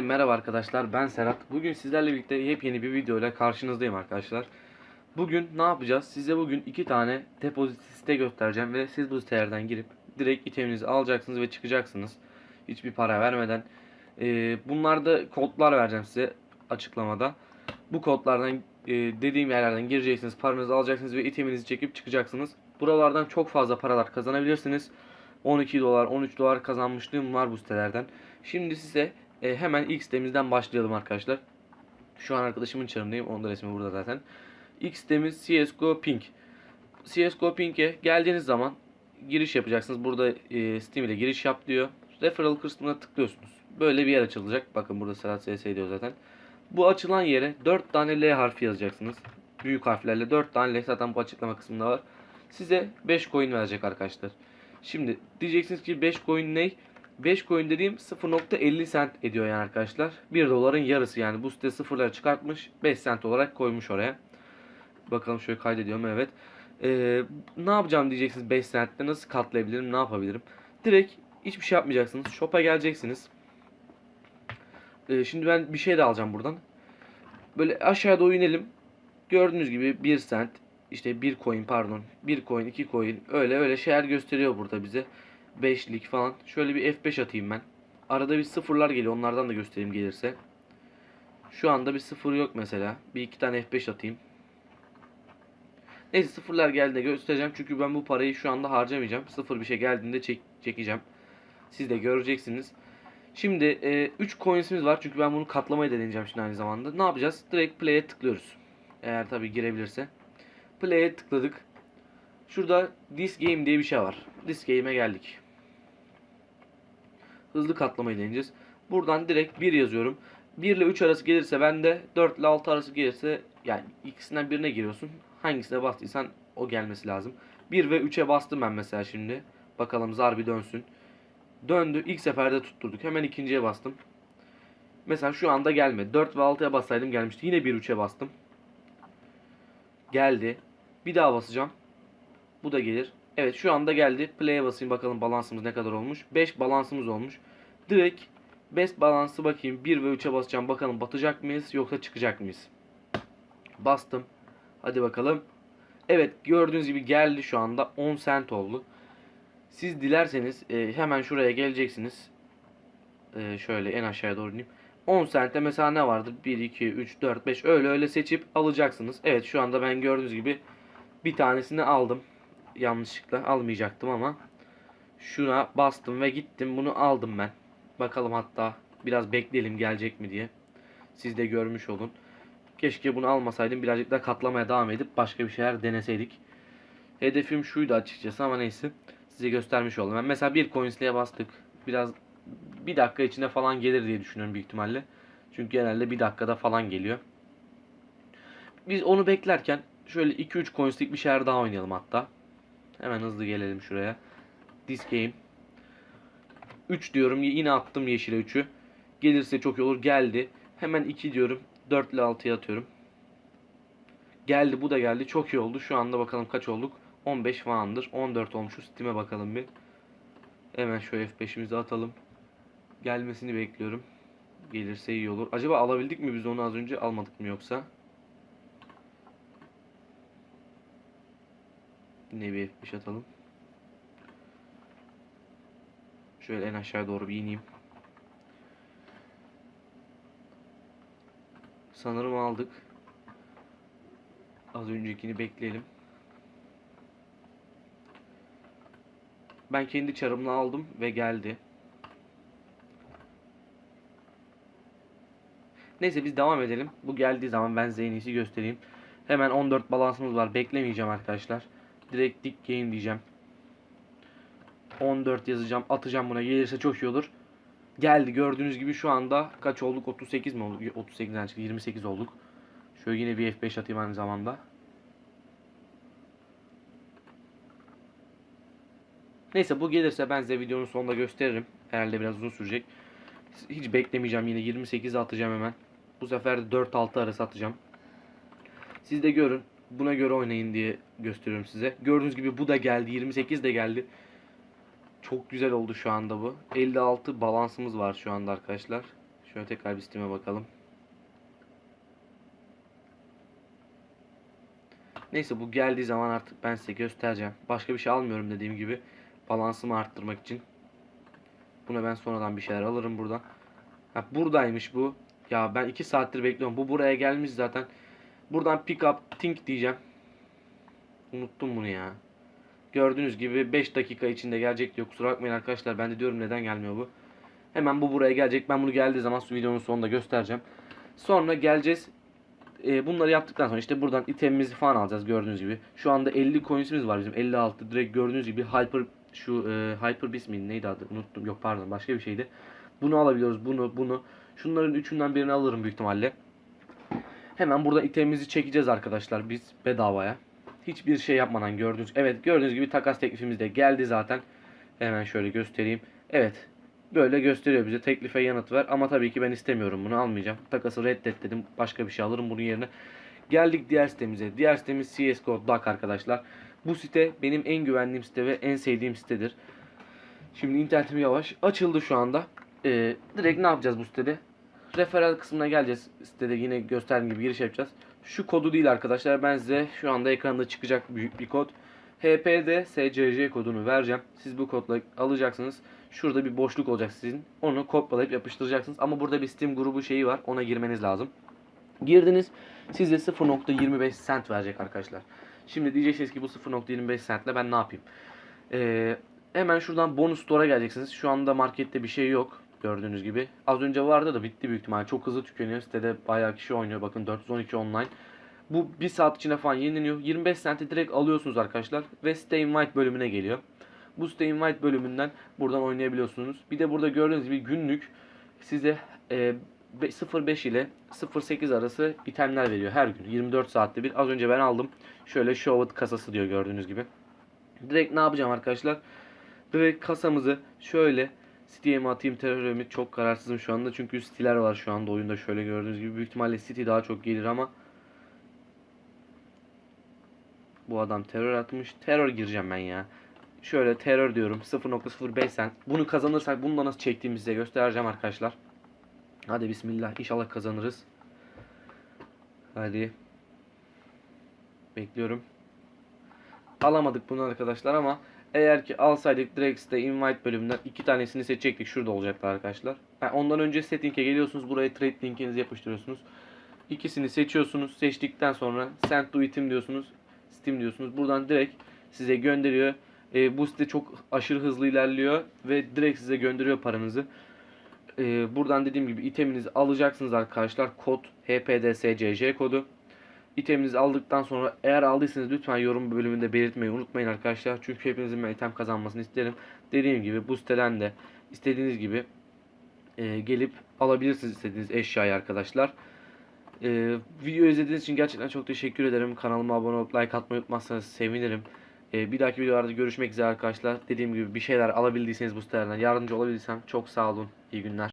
Merhaba arkadaşlar ben Serhat. Bugün sizlerle birlikte yepyeni bir video ile karşınızdayım arkadaşlar. Bugün ne yapacağız? Size bugün iki tane depozit site göstereceğim ve siz bu sitelerden girip direkt iteminizi alacaksınız ve çıkacaksınız. Hiçbir para vermeden. Ee, bunlarda kodlar vereceğim size açıklamada. Bu kodlardan e, dediğim yerlerden gireceksiniz, paranızı alacaksınız ve iteminizi çekip çıkacaksınız. Buralardan çok fazla paralar kazanabilirsiniz. 12 dolar, 13 dolar kazanmışlığım var bu sitelerden. Şimdi size e, hemen ilk sitemizden başlayalım arkadaşlar. Şu an arkadaşımın çarındayım. Onun da resmi burada zaten. İlk sitemiz CSGO Pink. CSGO Pink'e geldiğiniz zaman giriş yapacaksınız. Burada e, Steam ile giriş yap diyor. Referral kısmına tıklıyorsunuz. Böyle bir yer açılacak. Bakın burada Serhat SS diyor zaten. Bu açılan yere 4 tane L harfi yazacaksınız. Büyük harflerle 4 tane L zaten bu açıklama kısmında var. Size 5 coin verecek arkadaşlar. Şimdi diyeceksiniz ki 5 coin ne? 5 coin dediğim 0.50 cent ediyor yani arkadaşlar. 1 doların yarısı yani bu site sıfırları çıkartmış 5 cent olarak koymuş oraya. Bakalım şöyle kaydediyorum evet. Ee, ne yapacağım diyeceksiniz 5 centte nasıl katlayabilirim ne yapabilirim. Direkt hiçbir şey yapmayacaksınız. Shop'a geleceksiniz. Ee, şimdi ben bir şey de alacağım buradan. Böyle aşağı doğru inelim. Gördüğünüz gibi 1 cent işte 1 coin pardon 1 coin 2 coin öyle öyle şeyler gösteriyor burada bize. 5'lik falan. Şöyle bir F5 atayım ben. Arada bir sıfırlar geliyor. Onlardan da göstereyim gelirse. Şu anda bir sıfır yok mesela. Bir iki tane F5 atayım. Neyse sıfırlar geldiğinde göstereceğim. Çünkü ben bu parayı şu anda harcamayacağım. Sıfır bir şey geldiğinde çek çekeceğim. Siz de göreceksiniz. Şimdi 3 coins'imiz var. Çünkü ben bunu katlamayı deneyeceğim şimdi aynı zamanda. Ne yapacağız? Direkt play'e tıklıyoruz. Eğer tabi girebilirse. Play'e tıkladık. Şurada this game diye bir şey var. This game'e geldik. Hızlı katlamayı deneyeceğiz. Buradan direkt 1 yazıyorum. 1 ile 3 arası gelirse ben de 4 ile 6 arası gelirse yani ikisinden birine giriyorsun. Hangisine bastıysan o gelmesi lazım. 1 ve 3'e bastım ben mesela şimdi. Bakalım zar bir dönsün. Döndü. İlk seferde tutturduk. Hemen ikinciye bastım. Mesela şu anda gelmedi. 4 ve 6'ya bassaydım gelmişti. Yine 1 3'e bastım. Geldi. Bir daha basacağım. Bu da gelir. Evet şu anda geldi. Play'e basayım bakalım balansımız ne kadar olmuş. 5 balansımız olmuş. Direkt best balansı bakayım. 1 ve 3'e basacağım. Bakalım batacak mıyız yoksa çıkacak mıyız? Bastım. Hadi bakalım. Evet gördüğünüz gibi geldi şu anda. 10 cent oldu. Siz dilerseniz e, hemen şuraya geleceksiniz. E, şöyle en aşağıya doğru ineyim. 10 cent'e mesela ne vardır? 1, 2, 3, 4, 5 öyle öyle seçip alacaksınız. Evet şu anda ben gördüğünüz gibi bir tanesini aldım yanlışlıkla almayacaktım ama şuna bastım ve gittim bunu aldım ben. Bakalım hatta biraz bekleyelim gelecek mi diye. Siz de görmüş olun. Keşke bunu almasaydım birazcık da katlamaya devam edip başka bir şeyler deneseydik. Hedefim şuydu açıkçası ama neyse. Size göstermiş oldum. Ben mesela bir coinsliğe bastık. Biraz bir dakika içinde falan gelir diye düşünüyorum büyük ihtimalle. Çünkü genelde bir dakikada falan geliyor. Biz onu beklerken şöyle 2-3 coinslik bir şeyler daha oynayalım hatta. Hemen hızlı gelelim şuraya. This game. 3 diyorum. Yine attım yeşile 3'ü. Gelirse çok iyi olur. Geldi. Hemen 2 diyorum. 4 ile 6'ya atıyorum. Geldi. Bu da geldi. Çok iyi oldu. Şu anda bakalım kaç olduk. 15 falandır. 14 olmuşuz. Steam'e bakalım bir. Hemen şu F5'imizi atalım. Gelmesini bekliyorum. Gelirse iyi olur. Acaba alabildik mi biz onu az önce? Almadık mı yoksa? Yine bir F5 atalım. Şöyle en aşağı doğru bir ineyim. Sanırım aldık. Az öncekini bekleyelim. Ben kendi çarımla aldım ve geldi. Neyse biz devam edelim. Bu geldiği zaman ben size en iyisi göstereyim. Hemen 14 balansımız var. Beklemeyeceğim arkadaşlar. Direkt dik game diyeceğim. 14 yazacağım. Atacağım buna. Gelirse çok iyi olur. Geldi. Gördüğünüz gibi şu anda kaç olduk? 38 mi olduk? 38'den çıktı. 28 olduk. Şöyle yine bir F5 atayım aynı zamanda. Neyse bu gelirse ben size videonun sonunda gösteririm. Herhalde biraz uzun sürecek. Hiç beklemeyeceğim yine 28'e atacağım hemen. Bu sefer de 4-6 arası atacağım. Siz de görün. Buna göre oynayın diye gösteriyorum size. Gördüğünüz gibi bu da geldi. 28 de geldi. Çok güzel oldu şu anda bu. 56 balansımız var şu anda arkadaşlar. Şöyle tekrar bir Steam'e bakalım. Neyse bu geldiği zaman artık ben size göstereceğim. Başka bir şey almıyorum dediğim gibi. Balansımı arttırmak için. Buna ben sonradan bir şeyler alırım buradan. Ha, buradaymış bu. Ya ben 2 saattir bekliyorum. Bu buraya gelmiş zaten. Buradan pick up think diyeceğim. Unuttum bunu ya. Gördüğünüz gibi 5 dakika içinde gelecek diyor. Kusura bakmayın arkadaşlar. Ben de diyorum neden gelmiyor bu. Hemen bu buraya gelecek. Ben bunu geldiği zaman videonun sonunda göstereceğim. Sonra geleceğiz. Ee, bunları yaptıktan sonra işte buradan itemimizi falan alacağız gördüğünüz gibi. Şu anda 50 coins'imiz var bizim. 56 direkt gördüğünüz gibi Hyper şu e, Hyper Beast miydi neydi adı? Unuttum. Yok pardon başka bir şeydi. Bunu alabiliyoruz. Bunu bunu. Şunların üçünden birini alırım büyük ihtimalle. Hemen burada itemimizi çekeceğiz arkadaşlar biz bedavaya. Hiçbir şey yapmadan gördüğünüz Evet gördüğünüz gibi takas teklifimiz de geldi zaten. Hemen şöyle göstereyim. Evet. Böyle gösteriyor bize teklife yanıt ver ama tabii ki ben istemiyorum bunu almayacağım. Takası reddet dedim. Başka bir şey alırım bunun yerine. Geldik diğer sitemize. Diğer sitemiz CSGO Duck arkadaşlar. Bu site benim en güvendiğim site ve en sevdiğim sitedir. Şimdi internetim yavaş. Açıldı şu anda. Ee, direkt ne yapacağız bu sitede? Referral kısmına geleceğiz. Sitede yine gösterdiğim gibi giriş yapacağız. Şu kodu değil arkadaşlar. Ben size şu anda ekranda çıkacak büyük bir kod. HPD SCC kodunu vereceğim. Siz bu kodla alacaksınız. Şurada bir boşluk olacak sizin. Onu kopyalayıp yapıştıracaksınız. Ama burada bir Steam grubu şeyi var. Ona girmeniz lazım. Girdiniz. Size 0.25 cent verecek arkadaşlar. Şimdi diyeceksiniz ki bu 0.25 centle ben ne yapayım? Ee, hemen şuradan bonus store'a geleceksiniz. Şu anda markette bir şey yok. Gördüğünüz gibi. Az önce vardı da bitti büyük ihtimal. Çok hızlı tükeniyor. Sitede bayağı kişi oynuyor. Bakın 412 online. Bu 1 saat içinde falan yenileniyor. 25 centi direkt alıyorsunuz arkadaşlar. Ve Stay Invite bölümüne geliyor. Bu Stay Invite bölümünden buradan oynayabiliyorsunuz. Bir de burada gördüğünüz gibi günlük size e, 0.5 ile 0.8 arası itemler veriyor her gün. 24 saatte bir. Az önce ben aldım. Şöyle show it kasası diyor gördüğünüz gibi. Direkt ne yapacağım arkadaşlar? Direkt kasamızı şöyle City'ye mi atayım teröre mi çok kararsızım şu anda. Çünkü City'ler var şu anda oyunda şöyle gördüğünüz gibi. Büyük ihtimalle City daha çok gelir ama bu adam terör atmış. Terör gireceğim ben ya. Şöyle terör diyorum. 0.05 cent. Bunu kazanırsak bunu da nasıl çektiğimizi size göstereceğim arkadaşlar. Hadi bismillah. İnşallah kazanırız. Hadi. Bekliyorum. Alamadık bunu arkadaşlar ama eğer ki alsaydık direkt site invite bölümünden iki tanesini seçecektik. Şurada olacaktı arkadaşlar. Yani ondan önce setting'e geliyorsunuz. Buraya trade linkinizi yapıştırıyorsunuz. İkisini seçiyorsunuz. Seçtikten sonra send to item diyorsunuz. Steam diyorsunuz. Buradan direkt size gönderiyor. E, bu site çok aşırı hızlı ilerliyor ve direkt size gönderiyor paranızı. E, buradan dediğim gibi iteminizi alacaksınız arkadaşlar. Kod HPDSCC kodu. İteminizi aldıktan sonra eğer aldıysanız lütfen yorum bölümünde belirtmeyi unutmayın arkadaşlar. Çünkü hepinizin ben item kazanmasını isterim. Dediğim gibi bu siteden de istediğiniz gibi e, gelip alabilirsiniz istediğiniz eşyayı arkadaşlar. E, video izlediğiniz için gerçekten çok teşekkür ederim. Kanalıma abone olup like atmayı unutmazsanız sevinirim. E, bir dahaki videolarda görüşmek üzere arkadaşlar. Dediğim gibi bir şeyler alabildiyseniz bu sitelerden yardımcı olabildiysem çok sağ olun. İyi günler.